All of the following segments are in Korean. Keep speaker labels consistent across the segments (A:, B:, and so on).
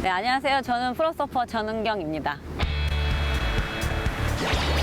A: 네, 안녕하세요. 저는 프로서퍼 전은경입니다. Yeah.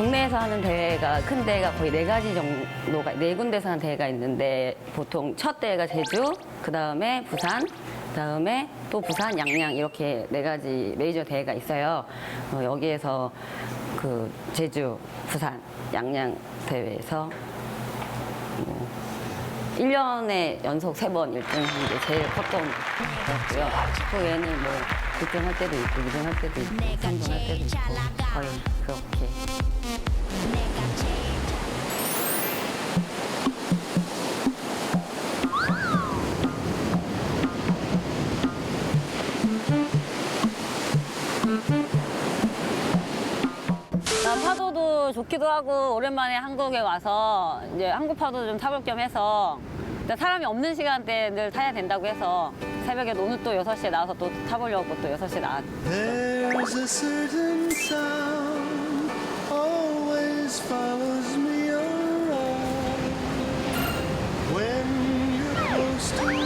A: 국내에서 하는 대회가 큰 대회가 거의 네 가지 정도가 네 군데서 하는 대회가 있는데 보통 첫 대회가 제주, 그 다음에 부산, 그 다음에 또 부산, 양양 이렇게 네 가지 메이저 대회가 있어요. 어, 여기에서 그 제주, 부산, 양양 대회에서 뭐 1년에 연속 세 번 1등 하는 게 제일 컸던 것 같고요. 그 외에는 뭐 1등 할 때도 있고 2등 할 때도 있고 3등 할 때도 있고 거의 그렇게. 난 파도도 좋기도 하고 오랜만에 한국에 와서 이제 한국 파도 좀 타볼 겸 해서 일단 사람이 없는 시간대에 늘 타야 된다고 해서 새벽에 오늘 또 6시에 나와서 또 타보려고 또 6시에 나왔
B: There's a certain sound always follows me around. When you're close to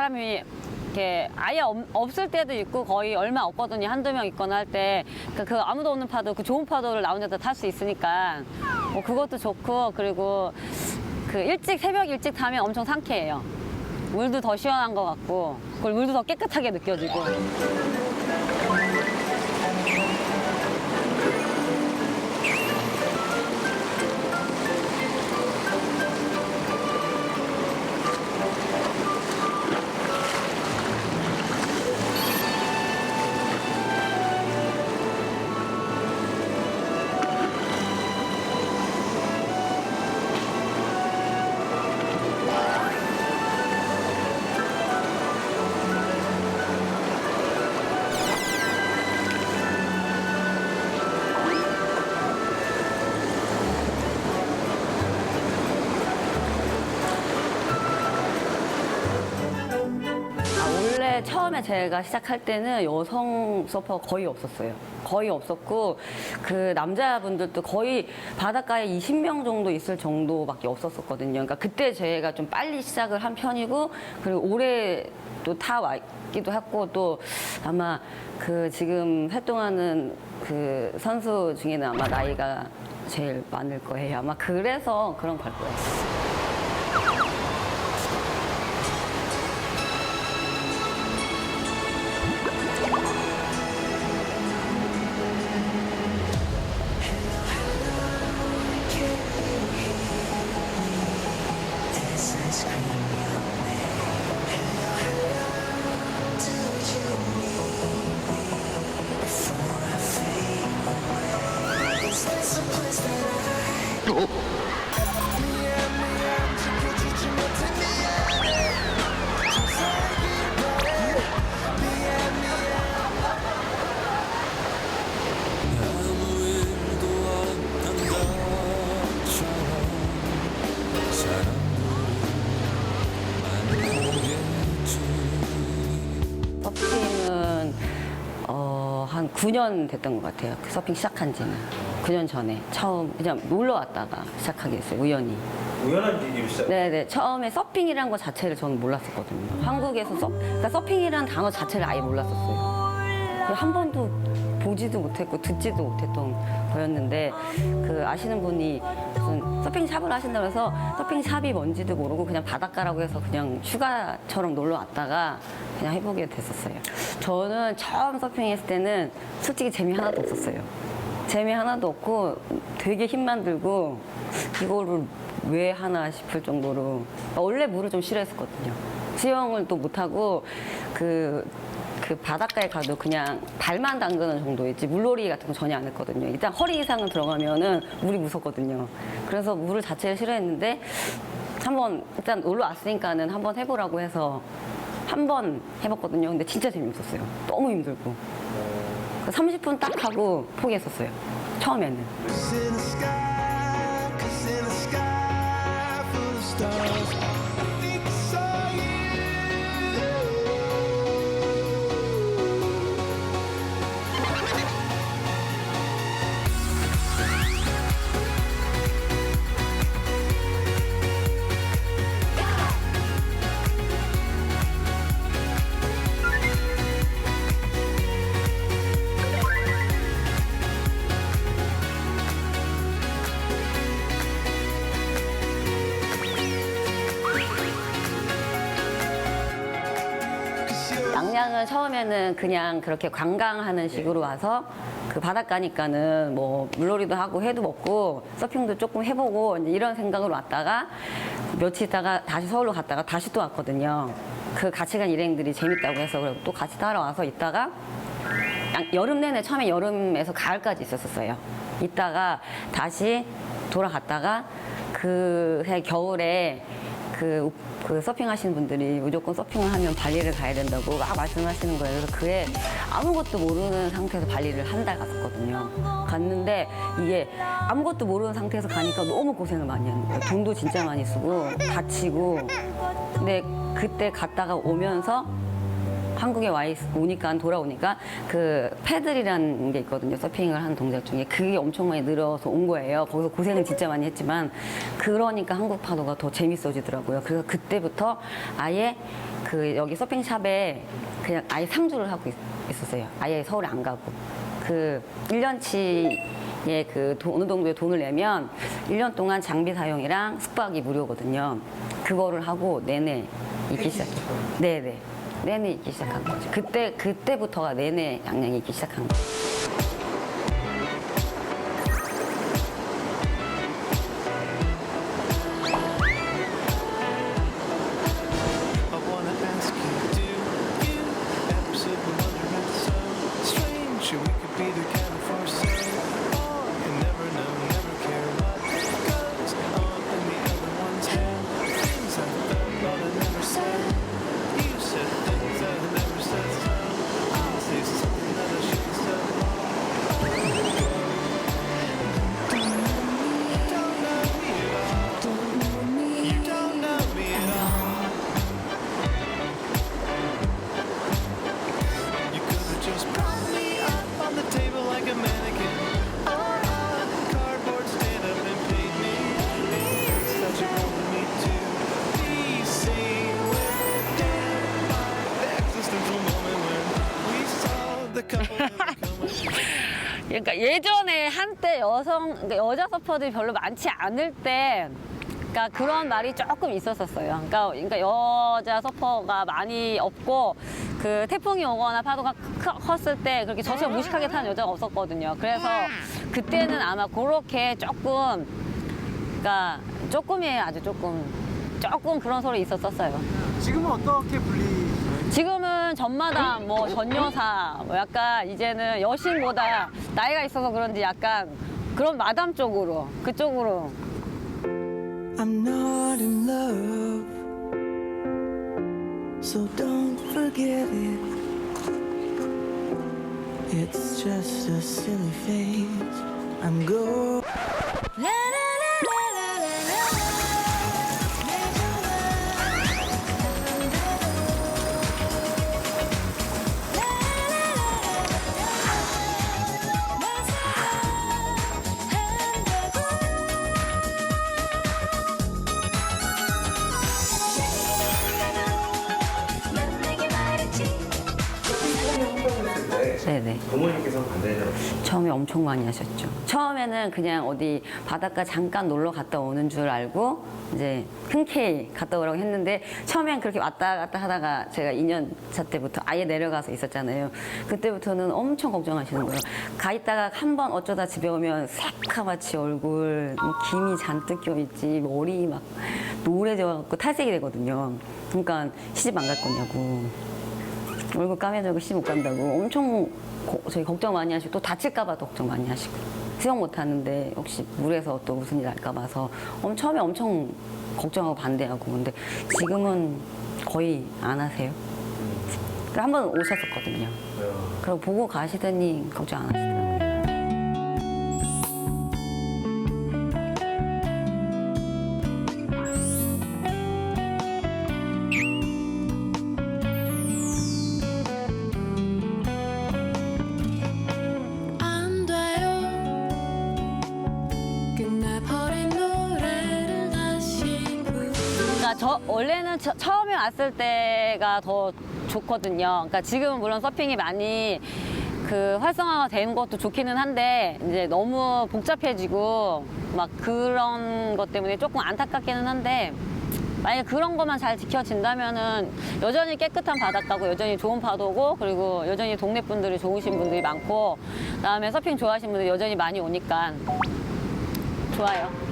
A: 사람이 이렇게 아예 없, 없을 때도 있고 거의 얼마 없거든요. 한두 명 있거나 할 때. 그, 그 아무도 없는 파도, 그 좋은 파도를 나 혼자 탈 수 있으니까. 뭐 그것도 좋고, 그리고 그 일찍, 새벽 일찍 타면 엄청 상쾌해요. 물도 더 시원한 것 같고, 그리고 물도 더 깨끗하게 느껴지고. 처음에 제가 시작할 때는 여성 서퍼가 거의 없었어요. 거의 없었고 그 남자분들도 거의 바닷가에 20명 정도 있을 정도밖에 없었었거든요. 그러니까 그때 제가 좀 빨리 시작을 한 편이고 그리고 올해 또 타 왔기도 했고 또 아마 그 지금 활동하는 그 선수 중에는 아마 나이가 제일 많을 거예요. 아마 그래서 그런 걸 거예요. 9년 됐던 것 같아요. 그 서핑 시작한 지는. 9년 전에 처음 그냥 놀러 왔다가 시작하게 됐어요. 우연히.
C: 우연한 계기로 시작.
A: 네네. 처음에 서핑이란 것 자체를 저는 몰랐었거든요. 한국에서 서, 그러니까 서핑이라는 단어 자체를 아예 몰랐었어요. 그한 번도 보지도 못했고 듣지도 못했던 거였는데 그 아시는 분이 무슨 서핑 샵을 하신다고 해서 서핑 샵이 뭔지도 모르고 그냥 바닷가라고 해서 그냥 휴가처럼 놀러 왔다가 그냥 해보게 됐었어요. 저는 처음 서핑했을 때는 솔직히 재미 하나도 없었어요. 재미 하나도 없고 되게 힘만 들고 이거를 왜 하나 싶을 정도로 원래 물을 좀 싫어했었거든요. 수영을 또 못하고 그, 그 바닷가에 가도 그냥 발만 담그는 정도였지 물놀이 같은 거 전혀 안 했거든요. 일단 허리 이상은 들어가면은 물이 무섭거든요. 그래서 물을 자체를 싫어했는데 한번 일단 놀러 왔으니까는 한번 해보라고 해서 한 번 해봤거든요. 근데 진짜 재밌었어요. 너무 힘들고. 30분 딱 하고 포기했었어요. 처음에는. 양양은 처음에는 그냥 그렇게 관광하는 식으로 와서 그 바닷가니까는 뭐 물놀이도 하고 회도 먹고 서핑도 조금 해보고 이제 이런 생각으로 왔다가 며칠 있다가 다시 서울로 갔다가 다시 또 왔거든요. 그 같이 간 일행들이 재밌다고 해서 그리고 또 같이 따라와서 있다가 양- 여름 내내 처음에 여름에서 가을까지 있었었어요. 있다가 다시 돌아갔다가 그 해 겨울에 그, 그 서핑하시는 분들이 무조건 서핑을 하면 발리를 가야 된다고 막 말씀하시는 거예요. 그래서 그해 아무것도 모르는 상태에서 발리를 한 달 갔었거든요. 갔는데 이게 아무것도 모르는 상태에서 가니까 너무 고생을 많이 하는 거예요. 돈도 진짜 많이 쓰고 다치고. 근데 그때 갔다가 오면서 한국에 와 있, 오니까 돌아오니까 그 패들이라는 게 있거든요. 서핑을 하는 동작 중에 그게 엄청 많이 늘어서 온 거예요. 거기서 고생은 진짜 많이 했지만 그러니까 한국 파도가 더 재밌어지더라고요. 그래서 그때부터 아예 그 여기 서핑 샵에 그냥 아예 상주를 하고 있, 있었어요. 아예 서울에 안 가고 그 1년치의 그 돈- 어느 정도의 돈을 내면 1년 동안 장비 사용이랑 숙박이 무료거든요. 그거를 하고 내내 있기 시작해요. 네네. 내내 있기 시작한 거죠. 그때, 그때부터가 내내 양양이 있기 시작한 거죠. 그러니까 예전에 한때 여성, 그러니까 여자 서퍼들이 별로 많지 않을 때, 그러니까 그런 말이 조금 있었었어요. 그러니까, 그러니까 여자 서퍼가 많이 없고, 그 태풍이 오거나 파도가 크- 컸을 때 그렇게 저처럼 무식하게 타는 여자가 없었거든요. 그래서 그때는 아마 그렇게 조금, 그러니까 조금이에요, 아주 조금. 조금 그런 소리 있었었어요.
C: 지금은 어떻게 분리?
A: 지금은 전마담, 뭐 전여사, 뭐 약간 이제는 여신보다 나이가 있어서 그런지 약간 그런 마담 쪽으로 그쪽으로
B: I'm not in love So don't forget it It's just a silly phase I'm going
A: 네.
C: 부모님께서 반대는 없으시죠?
A: 처음에 엄청 많이 하셨죠. 처음에는 그냥 어디 바닷가 잠깐 놀러 갔다 오는 줄 알고 이제 흔쾌히 갔다 오라고 했는데 처음엔 그렇게 왔다 갔다 하다가 제가 2년 차 때부터 아예 내려가서 있었잖아요. 그때부터는 엄청 걱정하시는 거예요. 가 있다가 한 번 어쩌다 집에 오면 새카맣이 얼굴 뭐 김이 잔뜩 껴있지 머리 막 노래져갖고 탈색이 되거든요. 그러니까 시집 안 갈 거냐고. 얼굴 까매지고 시집 못 간다고 엄청 고- 저희 걱정 많이 하시고 또 다칠까봐도 걱정 많이 하시고 수영 못 하는데 혹시 물에서 또 무슨 일 할까 봐서 엄- 처음에 엄청 걱정하고 반대하고 근데 지금은 거의 안 하세요. 한 번 오셨었거든요. 그리고 보고 가시더니 걱정 안 하시더라고요. 그러니까 저 원래는 처, 처음에 왔을 때가 더 좋거든요. 그러니까 지금은 물론 서핑이 많이 그 활성화가 된 것도 좋기는 한데 이제 너무 복잡해지고 막 그런 것 때문에 조금 안타깝기는 한데 만약에 그런 것만 잘 지켜진다면은 여전히 깨끗한 바닷가고 여전히 좋은 파도고 그리고 여전히 동네 분들이 좋으신 분들이 많고 그다음에 서핑 좋아하시는 분들이 여전히 많이 오니까 좋아요.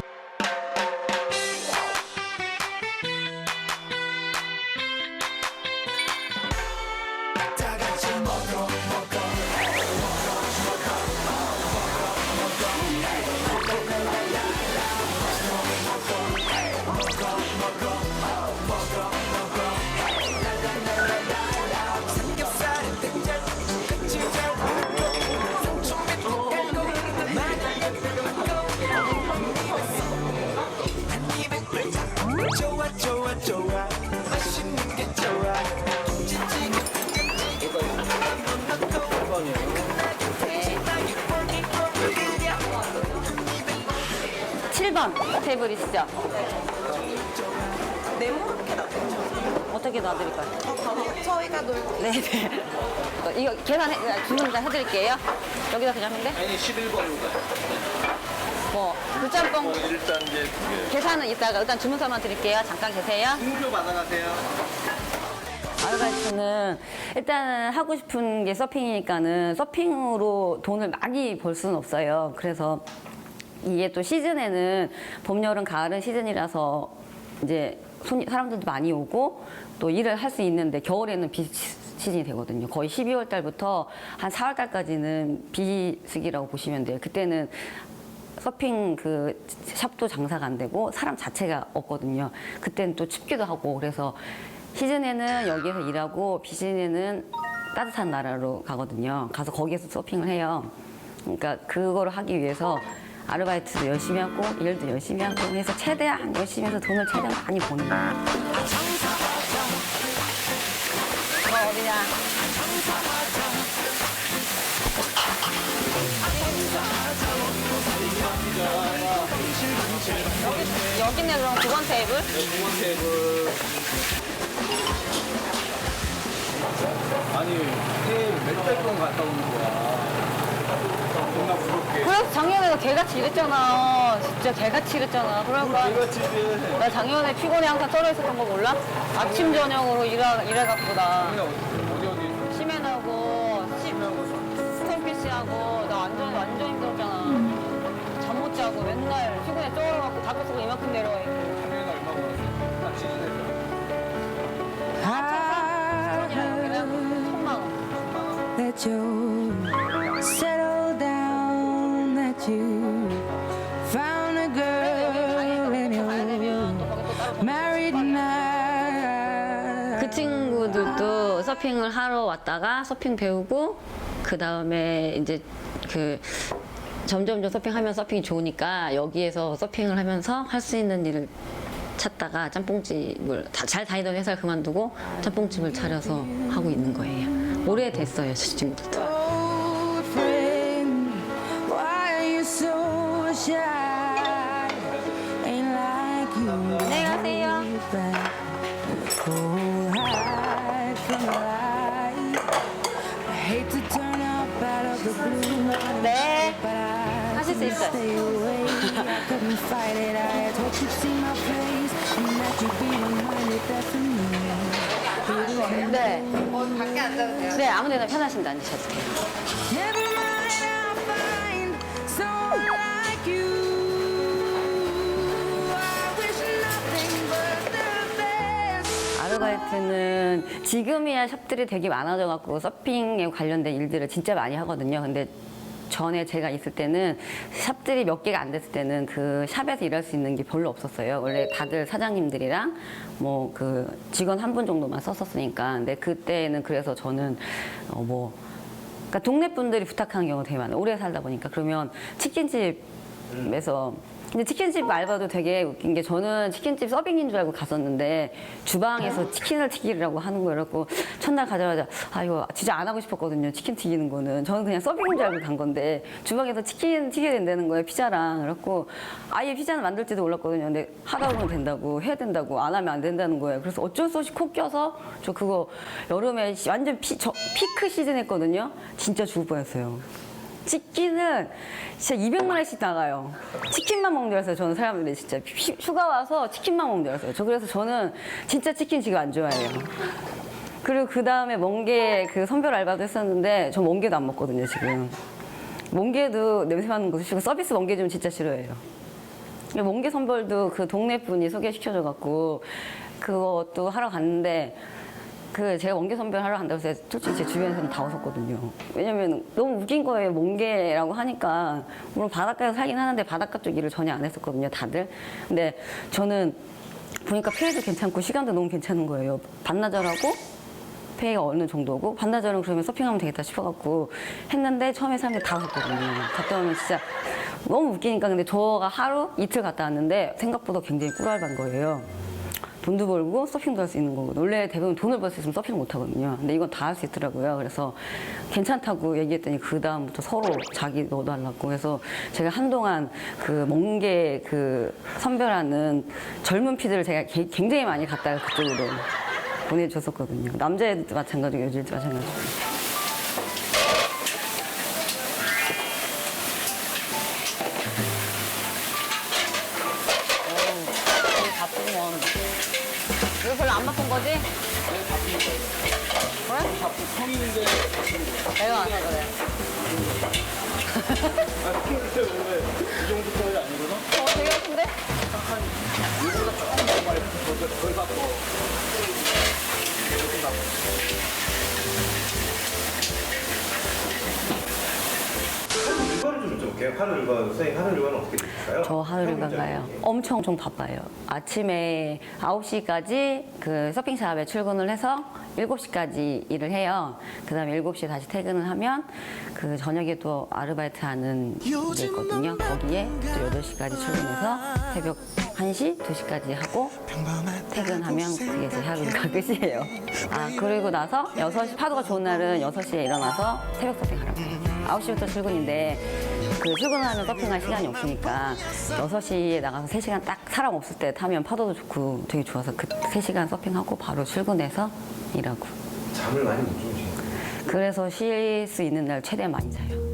A: 테이블이시죠?
D: 네모렇게 놔둬요.
A: 어떻게 놔드릴까요?
D: 저희가 놀고
A: 네 네. 어, 이거 계산해, 주문 다 해드릴게요. 여기다 그냥 하면 돼?
E: 아니 11번입니다.
A: 뭐, 불짬뽕
E: 일단 이제 그
A: 계산은 이따가 일단 주문서만 드릴게요. 잠깐 계세요.
E: 홍표 받아가세요.
A: 아르바이트는 일단 하고 싶은 게 서핑이니까는 서핑으로 돈을 많이 벌 수는 없어요. 그래서 이게 또 시즌에는 봄, 여름, 가을은 시즌이라서 이제 손 사람들도 많이 오고 또 일을 할 수 있는데 겨울에는 비 시즌이 되거든요. 거의 12월 달부터 한 4월 달까지는 비수기라고 보시면 돼요. 그때는 서핑 그 샵도 장사가 안 되고 사람 자체가 없거든요. 그때는 또 춥기도 하고 그래서 시즌에는 여기에서 일하고 비시즌에는 따뜻한 나라로 가거든요. 가서 거기에서 서핑을 해요. 그러니까 그거를 하기 위해서 아르바이트도 열심히 하고 일도 열심히 하고 해서 최대한 열심히 해서 돈을 최대한 많이 버는 거예요. 너 어디냐? 여기, 여기네 그럼 두번 테이블?
E: 두번 테이블. 아니 해몇달 동안 갔다 오는 거야.
A: 그래서 작년에도 개같이 일했잖아. 진짜 개같이 일했잖아. 그러니까 나 작년에 피곤해 항상 떨어 있었던 거 몰라? 아침 저녁으로 일하, 일해갖고 나 서핑을 하러 왔다가 서핑 배우고 그 다음에 이제 그 점점점 서핑하면 서핑이 좋으니까 여기에서 서핑을 하면서 할 수 있는 일을 찾다가 짬뽕집을 다- 잘 다니던 회사를 그만두고 짬뽕집을 차려서 하고 있는 거예요. 오래됐어요, 저 친구들도. 네. 하실 수 있어요.
F: reminded that for me.
A: 네. 네, 아무 데나 편하신 데 앉으셔도 돼요. 아르바이트는 지금이야 샵들이 되게 많아져갖고 서핑에 관련된 일들을 진짜 많이 하거든요. 근데 전에 제가 있을 때는 샵들이 몇 개가 안 됐을 때는 그 샵에서 일할 수 있는 게 별로 없었어요. 원래 다들 사장님들이랑 뭐 그 직원 한 분 정도만 썼었으니까. 근데 그때는 그래서 저는 어 뭐 그러니까 동네 분들이 부탁하는 경우가 되게 많아요. 오래 살다 보니까 그러면 치킨집에서 근데 치킨집 알바도 되게 웃긴 게 저는 치킨집 서빙인 줄 알고 갔었는데 주방에서 치킨을 튀기라고 하는 거예요. 그래갖고 첫날 가자마자 아 이거 진짜 안 하고 싶었거든요. 치킨 튀기는 거는 저는 그냥 서빙인 줄 알고 간 건데 주방에서 치킨 튀겨야 된다는 거예요. 피자랑 그래갖고 아예 피자는 만들지도 몰랐거든요. 근데 하다 보면 된다고 해야 된다고 안 하면 안 된다는 거예요. 그래서 어쩔 수 없이 콕 껴서 저 그거 여름에 시- 완전 피, 저, 피크 시즌 했거든요. 진짜 죽을 뻔했어요. 치킨은 진짜 200만 원씩 나가요. 치킨만 먹는 줄 알았어요. 저는 사람들이 진짜 휴- 휴가 와서 치킨만 먹는 줄 알았어요. 저 그래서 저는 진짜 치킨 지금 안 좋아해요. 그리고 그 다음에 멍게 그 선별 알바도 했었는데 저 멍게도 안 먹거든요 지금. 멍게도 냄새 맡는 거 싫고 서비스 멍게 좀 진짜 싫어해요. 멍게 선별도 그 동네 분이 소개시켜줘 갖고 그것도 하러 갔는데 그 제가 멍게 선별 하러 간다고 해서 솔직히 제 주변에서는 다 웃었거든요. 왜냐면 너무 웃긴 거예요. 멍게라고 하니까 물론 바닷가에서 살긴 하는데 바닷가 쪽 일을 전혀 안 했었거든요. 다들. 근데 저는 보니까 페이도 괜찮고 시간도 너무 괜찮은 거예요. 반나절하고 페이가 어느 정도고 반나절은 그러면 서핑하면 되겠다 싶어갖고 했는데 처음에 사람들이 다 웃었거든요. 갔다 오면 진짜 너무 웃기니까 근데 저가 하루 이틀 갔다 왔는데 생각보다 굉장히 꿀알반 거예요. 돈도 벌고 서핑도 할 수 있는 거고 원래 대부분 돈을 벌 수 있으면 서핑 못 하거든요. 근데 이건 다 할 수 있더라고요. 그래서 괜찮다고 얘기했더니 그 다음부터 서로 자기 넣어달라고 그래서 제가 한동안 그 멍게 그 선별하는 젊은 피들을 제가 게- 굉장히 많이 갖다가 그쪽으로 보내줬었거든요. 남자애들도 마찬가지고 여자애들도 마찬가지고. 바쁜 거지? 그래?
E: 성인인데
A: 내가 안 해, 그래.
E: 아 근데 원래 이 정도 스타일이 아니거든?
A: 어, 되게 바쁜데?
E: 이거보다 조금 더 많이 덜, 덜 바꿔 조금 바꿔
C: 일과를 좀 여쭤볼게요. 하루 일과, 선생님 하루 일과는 어떻게 되실까요?
A: 저 하루일간가요? 엄청 엄청 바빠요. 아침에 9시까지 그 서핑샵에 출근을 해서 7시까지 일을 해요. 그 다음에 7시에 다시 퇴근을 하면 그 저녁에 또 아르바이트 하는 게 있거든요. 거기에 또 8시까지 출근해서 새벽 1시, 2시까지 하고 퇴근하면 그게 제 하루 일과 끝이에요. 아, 그리고 나서 6시, 파도가 좋은 날은 6시에 일어나서 새벽 서핑 하라고. 9시부터 출근인데 그 출근하면 서핑할 시간이 없으니까 6시에 나가서 3시간 딱 사람 없을 때 타면 파도도 좋고 되게 좋아서 그 3시간 서핑하고 바로 출근해서 일하고.
C: 잠을 많이 못 주무시는
A: 그래서 쉴 수 있는 날 최대한 많이 자요.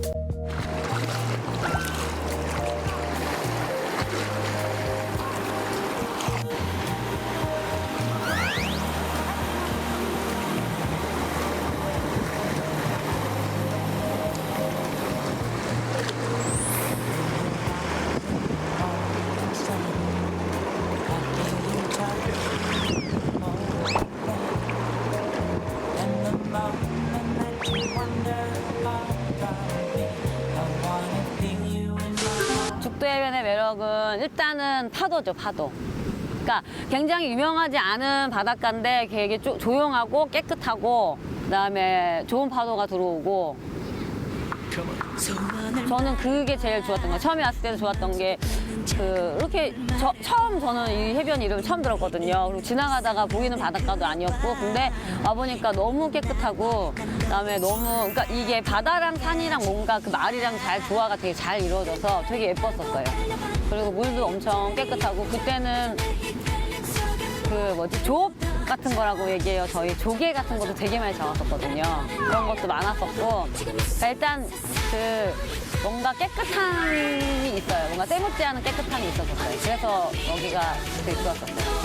A: 일단은 파도죠, 파도. 그러니까 굉장히 유명하지 않은 바닷가인데 되게 쪼- 조용하고 깨끗하고 그다음에 좋은 파도가 들어오고 저는 그게 제일 좋았던 거예요. 처음에 왔을 때도 좋았던 게 그 이렇게 저- 처음 저는 이 해변 이름을 처음 들었거든요. 그리고 지나가다가 보이는 바닷가도 아니었고 근데 와 보니까 너무 깨끗하고 그다음에 너무 그러니까 이게 바다랑 산이랑 뭔가 그 말이랑 잘 조화가 되게 잘 이루어져서 되게 예뻤었어요. 그리고 물도 엄청 깨끗하고 그때는 그 뭐지 조업 같은 거라고 얘기해요. 저희 조개 같은 것도 되게 많이 잡았었거든요. 그런 것도 많았었고 그러니까 일단 그 뭔가 깨끗함이 있어요. 뭔가 때묻지 않은 깨끗함이 있었어요. 그래서 여기가 되게 좋았었어요.